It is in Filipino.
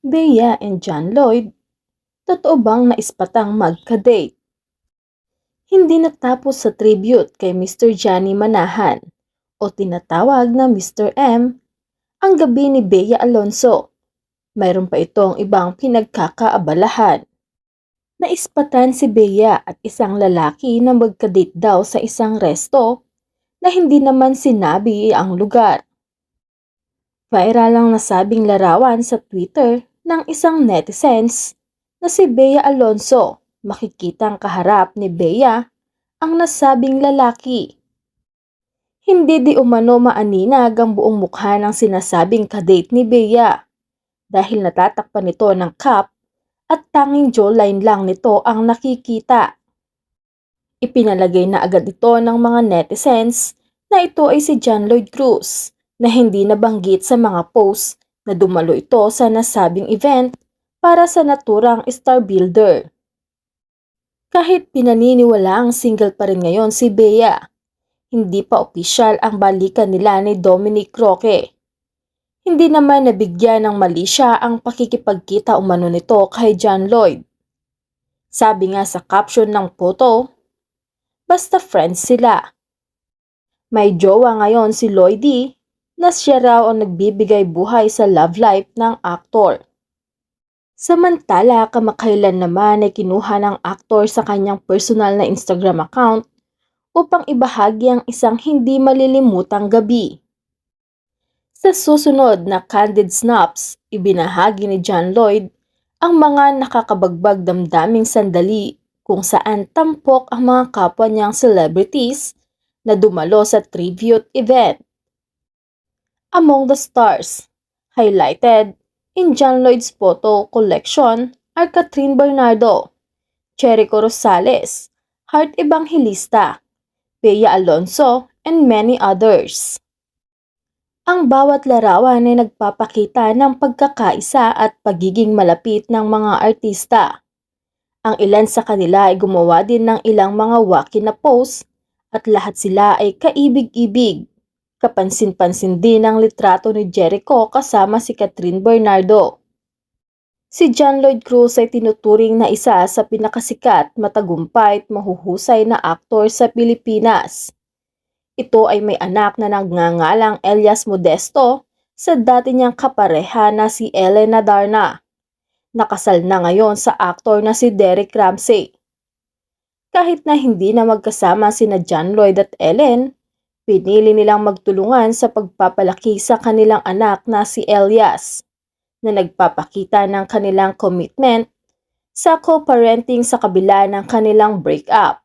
Bea and John Lloyd, totoo bang naispatang magka-date? Hindi natapos sa tribute kay Mr. Johnny Manahan o tinatawag na Mr. M ang gabi ni Bea Alonso. Mayroon pa itong ibang pinagkakaabalahan. Naispatan si Bea at isang lalaki na magka-date daw sa isang resto na hindi naman sinabi ang lugar. Viral ang nasabing larawan sa Twitter ng isang netizens na si Bea Alonso makikitang kaharap ni Bea ang nasabing lalaki. Hindi di umano maaninag ang buong mukha ng sinasabing kadate ni Bea dahil natatakpan nito ng cup at tanging jawline lang nito ang nakikita. Ipinalagay na agad ito ng mga netizens na ito ay si John Lloyd Cruz na hindi nabanggit sa mga post na dumalo ito sa nasabing event para sa naturang star builder. Kahit pinaniniwala ang single pa rin ngayon si Bea, hindi pa opisyal ang balikan nila ni Dominic Roque. Hindi naman nabigyan ng mali siya ang pakikipagkita umano nito kay John Lloyd. Sabi nga sa caption ng photo, basta friends sila. May jowa ngayon si Lloydie na siya raw ang nagbibigay buhay sa love life ng aktor. Samantala, kamakailan naman ay kinuha ng aktor sa kanyang personal na Instagram account upang ibahagi ang isang hindi malilimutang gabi. Sa susunod na Candid Snaps, ibinahagi ni John Lloyd ang mga nakakabagbag damdaming sandali kung saan tampok ang mga kapwa niyang celebrities na dumalo sa tribute event. Among the stars, highlighted in John Lloyd's photo collection are Catherine Bernardo, Cherico Rosales, Heart Evangelista, Bea Alonso, and many others. Ang bawat larawan ay nagpapakita ng pagkakaisa at pagiging malapit ng mga artista. Ang ilan sa kanila ay gumawa din ng ilang mga wacky na pose at lahat sila ay kaibig-ibig. Kapansin-pansin din ang litrato ni Jericho kasama si Catherine Bernardo. Si John Lloyd Cruz ay tinuturing na isa sa pinakasikat, matagumpay at mahuhusay na aktor sa Pilipinas. Ito ay may anak na nagngangalang Elias Modesto sa dati niyang kapareha na si Elena Darna. Nakasal na ngayon sa aktor na si Derek Ramsey. Kahit na hindi na magkasama sina John Lloyd at Ellen, pinili nilang magtulungan sa pagpapalaki sa kanilang anak na si Elias, na nagpapakita ng kanilang commitment sa co-parenting sa kabila ng kanilang breakup.